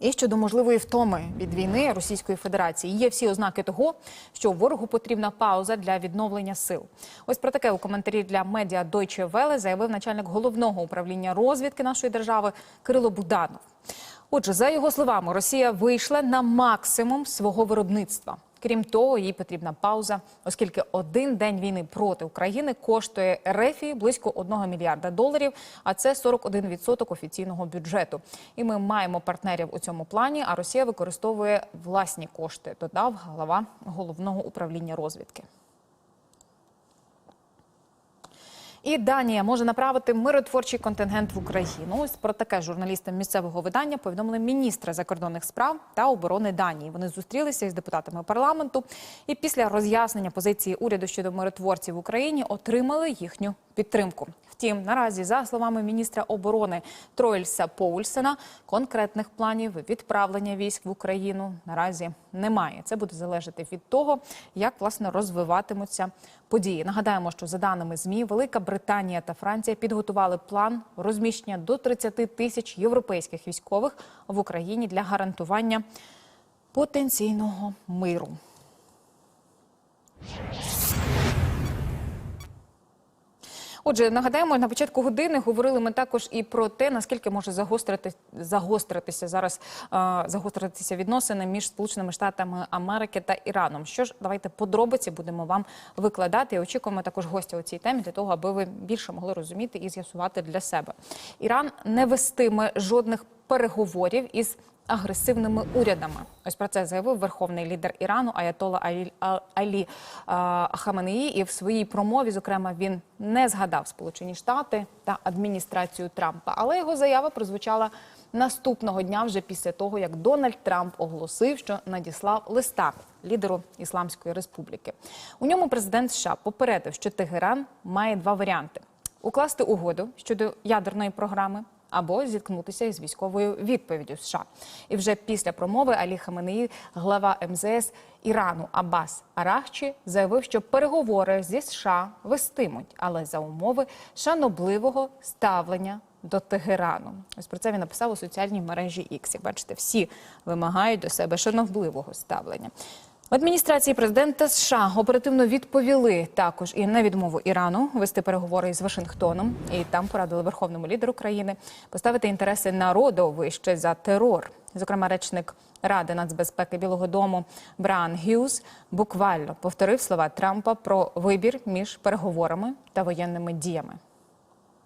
І щодо можливої втоми від війни Російської Федерації є всі ознаки того, що ворогу потрібна пауза для відновлення сил. Ось про таке у коментарі для медіа Deutsche Welle заявив начальник головного управління розвідки нашої держави Кирило Буданов. Отже, за його словами, Росія вийшла на максимум свого виробництва. Крім того, їй потрібна пауза, оскільки один день війни проти України коштує РФі близько 1 мільярда доларів, а це 41% офіційного бюджету. І ми маємо партнерів у цьому плані. А Росія використовує власні кошти. Додав глава головного управління розвідки. І Данія може направити миротворчий контингент в Україну. Ось про таке журналістам місцевого видання повідомили міністри закордонних справ та оборони Данії. Вони зустрілися із депутатами парламенту і після роз'яснення позиції уряду щодо миротворців в Україні отримали їхню підтримку. Втім, наразі, за словами міністра оборони Троїльса Поульсена, конкретних планів відправлення військ в Україну наразі немає. Це буде залежати від того, як власне розвиватимуться події. Нагадаємо, що за даними змі, Велика Британія та Франція підготували план розміщення до 30 тисяч європейських військових в Україні для гарантування потенційного миру. Отже, нагадаємо, на початку години говорили ми також і про те, наскільки може загострити загостритися зараз загостритися відносини між Сполученими Штатами Америки та Іраном. Що ж, давайте подробиці будемо вам викладати. І очікуємо також гостя у цій темі для того, аби ви більше могли розуміти і з'ясувати для себе. Іран не вестиме жодних переговорів із агресивними урядами. Ось про це заявив верховний лідер Ірану Аятола Алі, Алі Хаменеї. І в своїй промові, зокрема, він не згадав Сполучені Штати та адміністрацію Трампа. Але його заява прозвучала наступного дня, вже після того, як Дональд Трамп оголосив, що надіслав листа лідеру Ісламської Республіки. У ньому президент США попередив, що Тегеран має два варіанти: укласти угоду щодо ядерної програми або зіткнутися із військовою відповіддю США. І вже після промови Алі Хаменеї, глава МЗС Ірану Аббас Арахчі заявив, що переговори зі США вестимуть, але за умови шанобливого ставлення до Тегерану. Ось про це він написав у соціальній мережі X. Бачите, всі вимагають до себе шанобливого ставлення. В адміністрації президента США оперативно відповіли також і на відмову Ірану вести переговори із Вашингтоном. І там порадили верховному лідеру країни поставити інтереси народу вище за терор. Зокрема, речник Ради нацбезпеки Білого Дому Бран Гюз буквально повторив слова Трампа про вибір між переговорами та воєнними діями.